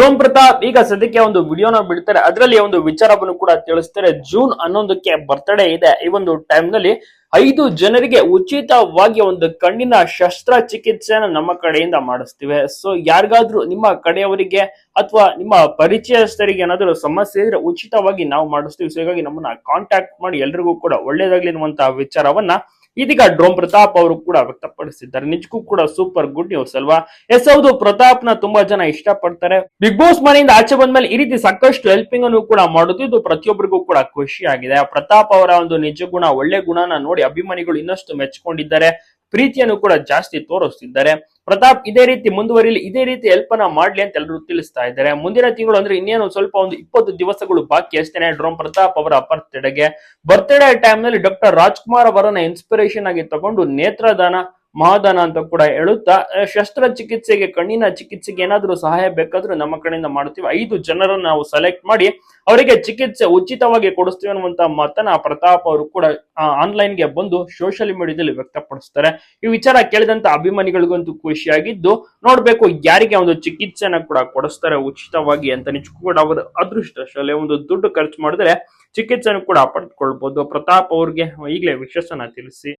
Drone Pratap, ಈಗ ಸದ್ಯಕ್ಕೆ ಒಂದು ವಿಡಿಯೋನ ಬಿಡ್ತಾರೆ. ಅದರಲ್ಲಿ ಒಂದು ವಿಚಾರವನ್ನು ಕೂಡ ತಿಳಿಸ್ತಾರೆ. ಜೂನ್ ಹನ್ನೊಂದಕ್ಕೆ ಬರ್ತ್ಡೇ ಇದೆ. ಈ ಒಂದು ಟೈಮ್ನಲ್ಲಿ ಐದು ಜನರಿಗೆ ಉಚಿತವಾಗಿ ಒಂದು ಕಣ್ಣಿನ ಶಸ್ತ್ರ ಚಿಕಿತ್ಸೆಯನ್ನು ನಮ್ಮ ಕಡೆಯಿಂದ ಮಾಡಿಸ್ತೀವಿ. ಸೊ ಯಾರಿಗಾದ್ರೂ ನಿಮ್ಮ ಕಡೆಯವರಿಗೆ ಅಥವಾ ನಿಮ್ಮ ಪರಿಚಯಸ್ಥರಿಗೆ ಏನಾದರೂ ಸಮಸ್ಯೆ ಇದ್ರೆ ಉಚಿತವಾಗಿ ನಾವು ಮಾಡಿಸ್ತೀವಿ. ಸೊ ಹೀಗಾಗಿ ನಮ್ಮನ್ನ ಕಾಂಟ್ಯಾಕ್ಟ್ ಮಾಡಿ ಎಲ್ರಿಗೂ ಕೂಡ ಒಳ್ಳೇದಾಗ್ಲಿ ಅನ್ನುವಂತಹ ವಿಚಾರವನ್ನ ಇದೀಗ ಡ್ರೋಮ್ ಪ್ರತಾಪ್ ಅವರು ಕೂಡ ವ್ಯಕ್ತಪಡಿಸಿದ್ದಾರೆ. ನಿಜಕ್ಕೂ ಕೂಡ ಸೂಪರ್ ಗುಡ್ ನ್ಯೂಸ್ ಅಲ್ವಾ? ಎಸ್, ಹೌದು ಪ್ರತಾಪ್ನ ತುಂಬಾ ಜನ ಇಷ್ಟಪಡ್ತಾರೆ. ಬಿಗ್ ಬಾಸ್ ಮನೆಯಿಂದ ಆಚೆ ಬಂದ್ಮೇಲೆ ಈ ರೀತಿ ಸಾಕಷ್ಟು ಹೆಲ್ಪಿಂಗ್ ಅನ್ನು ಕೂಡ ಮಾಡುದು ಇದು ಪ್ರತಿಯೊಬ್ಬರಿಗೂ ಕೂಡ ಖುಷಿ ಆಗಿದೆ ಪ್ರತಾಪ್ ಅವರ ಒಂದು ನಿಜ ಗುಣ ಒಳ್ಳೆ ಗುಣನ ನೋಡಿ ಅಭಿಮಾನಿಗಳು ಇನ್ನಷ್ಟು ಮೆಚ್ಕೊಂಡಿದ್ದಾರೆ. ಪ್ರೀತಿಯನ್ನು ಕೂಡ ಜಾಸ್ತಿ ತೋರಿಸ್ತಿದ್ದಾರೆ. ಪ್ರತಾಪ್, ಇದೇ ರೀತಿ ಮುಂದುವರಿಲಿ, ಇದೇ ರೀತಿ ಹೆಲ್ಪ್ ಅನ್ನ ಮಾಡ್ಲಿ ಅಂತ ಎಲ್ಲರೂ ತಿಳಿಸ್ತಾ ಇದ್ದಾರೆ. ಮುಂದಿನ ತಿಂಗಳು ಅಂದ್ರೆ ಇನ್ನೇನು ಸ್ವಲ್ಪ ಒಂದು ಇಪ್ಪತ್ತು ದಿವಸಗಳು ಬಾಕಿ ಅಷ್ಟೇನೆ. ಡ್ರೋಮ್ ಪ್ರತಾಪ್ ಅವರ ಬರ್ತ್ಡೇಗೆ ಬರ್ತ್ಡೇ ಟೈಮ್ನಲ್ಲಿ ಡಾಕ್ಟರ್ ರಾಜ್ಕುಮಾರ್ ಅವರನ್ನ ಇನ್ಸ್ಪಿರೇಷನ್ ಆಗಿ ತಗೊಂಡು ನೇತ್ರದಾನ ಮಹಾದಾನ ಅಂತ ಕೂಡ ಹೇಳುತ್ತಾ ಶಸ್ತ್ರ ಚಿಕಿತ್ಸೆಗೆ ಕಣ್ಣಿನ ಚಿಕಿತ್ಸೆಗೆ ಏನಾದರೂ ಸಹಾಯ ಬೇಕಾದ್ರೂ ನಮ್ಮ ಕಡೆಯಿಂದ ಮಾಡ್ತೀವಿ ಐದು ಜನರನ್ನು ನಾವು ಸೆಲೆಕ್ಟ್ ಮಾಡಿ ಅವರಿಗೆ ಚಿಕಿತ್ಸೆ ಉಚಿತವಾಗಿ ಕೊಡಿಸ್ತೀವಿ ಅನ್ನುವಂತ ಮಾತನ್ನ ಪ್ರತಾಪ್ ಅವರು ಕೂಡ ಆನ್ಲೈನ್ಗೆ ಬಂದು ಸೋಷಿಯಲ್ ಮೀಡಿಯಾದಲ್ಲಿ ವ್ಯಕ್ತಪಡಿಸ್ತಾರೆ. ಈ ವಿಚಾರ ಕೇಳಿದಂತ ಅಭಿಮಾನಿಗಳಿಗಂತೂ ಖುಷಿಯಾಗಿದ್ದು, ನೋಡ್ಬೇಕು ಯಾರಿಗೆ ಒಂದು ಚಿಕಿತ್ಸೆನ ಕೂಡ ಕೊಡಿಸ್ತಾರೆ ಉಚಿತವಾಗಿ ಅಂತ. ನಿಜಕ್ಕೂ ಕೂಡ ಅವರ ಅದೃಷ್ಟ ಶಾಲೆ ಒಂದು ದುಡ್ಡು ಖರ್ಚು ಮಾಡಿದ್ರೆ ಚಿಕಿತ್ಸೆನ ಕೂಡ ಪಡೆದುಕೊಳ್ಬಹುದು ಪ್ರತಾಪ್ ಅವ್ರಿಗೆ ಈಗಲೇ ವಿಶ್ವಾಸನ ತಿಳಿಸಿ.